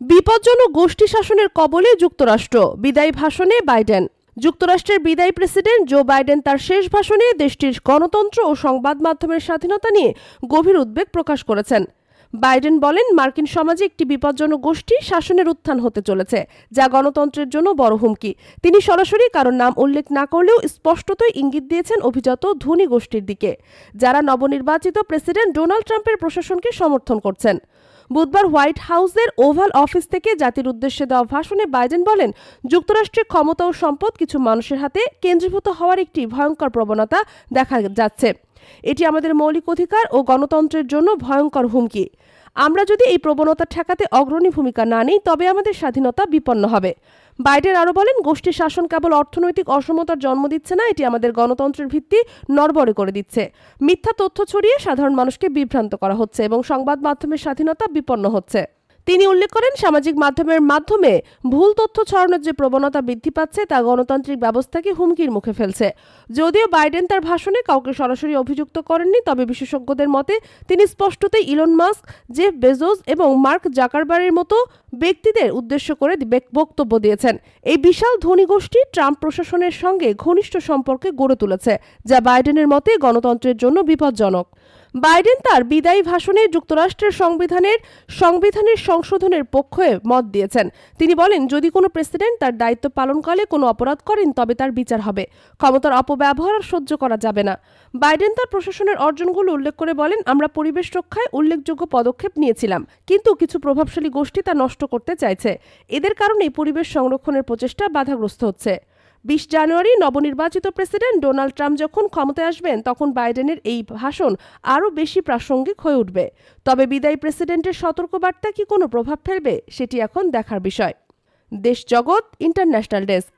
বিপজ্জনক গোষ্ঠী শাসনের কবলে যুক্তরাষ্ট্র। বিদায়ী ভাষণে বাইডেন। যুক্তরাষ্ট্রের বিদায়ী প্রেসিডেন্ট জো বাইডেন তার শেষ ভাষণে দেশটির গণতন্ত্র ও সংবাদ মাধ্যমের স্বাধীনতা নিয়ে গভীর উদ্বেগ প্রকাশ করেছেন। বাইডেন বলেন, মার্কিন সমাজে একটি বিপজ্জনক গোষ্ঠী শাসনের উত্থান হতে চলেছে, যা গণতন্ত্রের জন্য বড় হুমকি। তিনি সরাসরি কারোর নাম উল্লেখ না করলেও স্পষ্টতই ইঙ্গিত দিয়েছেন অভিজাত ধনী গোষ্ঠীর দিকে, যারা নবনির্বাচিত প্রেসিডেন্ট ডোনাল্ড ট্রাম্পের প্রশাসনকে সমর্থন করছেন। বুধবার হোয়াইট হাউসের ওভাল অফিস থেকে জাতির উদ্দেশ্যে দেওয়া ভাষণে বাইডেন বলেন, যুক্তরাষ্ট্রের ক্ষমতা ও সম্পদ কিছু মানুষের হাতে কেন্দ্রীভূত হওয়ার একটি ভয়ঙ্কর প্রবণতা দেখা যাচ্ছে। এটি আমাদের মৌলিক অধিকার ও গণতন্ত্রের জন্য ভয়ঙ্কর হুমকি। আমরা যদি এই প্রবণতা ঠেকাতে অগ্রণী ভূমিকা না নিই, তবে আমাদের স্বাধীনতা বিপন্ন হবে। বাইডেন আরও বলেন গোষ্ঠী শাসন কেবল অর্থনৈতিক অসমতার জন্ম দিচ্ছে না, এটি আমাদের গণতন্ত্রের ভিত্তি নড়বড়ে করে দিচ্ছে। মিথ্যা তথ্য ছড়িয়ে সাধারণ মানুষকে বিভ্রান্ত করা হচ্ছে এবং সংবাদ মাধ্যমের স্বাধীনতা বিপন্ন হচ্ছে। তিনি উল্লেখ করেন, সামাজিক মাধ্যমের মাধ্যমে ভুল তথ্য ছড়ানোর যে প্রবণতা বৃদ্ধি পাচ্ছে, তা গণতান্ত্রিক ব্যবস্থাকে হুমকির মুখে ফেলছে। যদিও বাইডেন তার ভাষণে কাউকে সরাসরি অভিযুক্ত করেননি, তবে বিশেষজ্ঞদের মতে তিনি স্পষ্টতই ইলন মাস্ক, জেফ বেজোস এবং মার্ক জাকারবারের মতো ব্যক্তিদের উদ্দেশ্য করে বক্তব্য দিয়েছেন। এই বিশাল ধনী গোষ্ঠী ট্রাম্প প্রশাসনের সঙ্গে ঘনিষ্ঠ সম্পর্কে গড়ে তুলেছে, যা বাইডেনের মতে গণতন্ত্রের জন্য বিপজ্জনক। বাইডেন তার বিদায়ী ভাষণে যুক্তরাষ্ট্রের সংবিধানের সংবিধানের সংশোধনের পক্ষে মত দিয়েছেন। তিনি বলেন, যদি কোনো প্রেসিডেন্ট তার দায়িত্ব পালনকালে কোনো অপরাধ করেন, তবে তার বিচার হবে। ক্ষমতার অপব্যবহার সহ্য করা যাবে না। বাইডেন তার প্রশাসনের অর্জনগুলো উল্লেখ করে বলেন, আমরা পরিবেশ রক্ষায় উল্লেখযোগ্য পদক্ষেপ নিয়েছিলাম, কিন্তু কিছু প্রভাবশালী গোষ্ঠী তা নষ্ট করতে চাইছে। এদের কারণেই পরিবেশ সংরক্ষণের প্রচেষ্টা বাধাগ্রস্ত হচ্ছে। বিশ জানুয়ারি নবনির্বাচিত প্রেসিডেন্ট ডোনাল্ড ট্রাম্প যখন ক্ষমতায় আসবেন, তখন বাইডেনের এই ভাষণ আরও বেশি প্রাসঙ্গিক হয়ে উঠবে। তবে বিদায়ী প্রেসিডেন্টের সতর্কবার্তা কি কোনো প্রভাব ফেলবে, সেটি এখন দেখার বিষয়। দেশ জগৎ, ইন্টারন্যাশনাল ডেস্ক।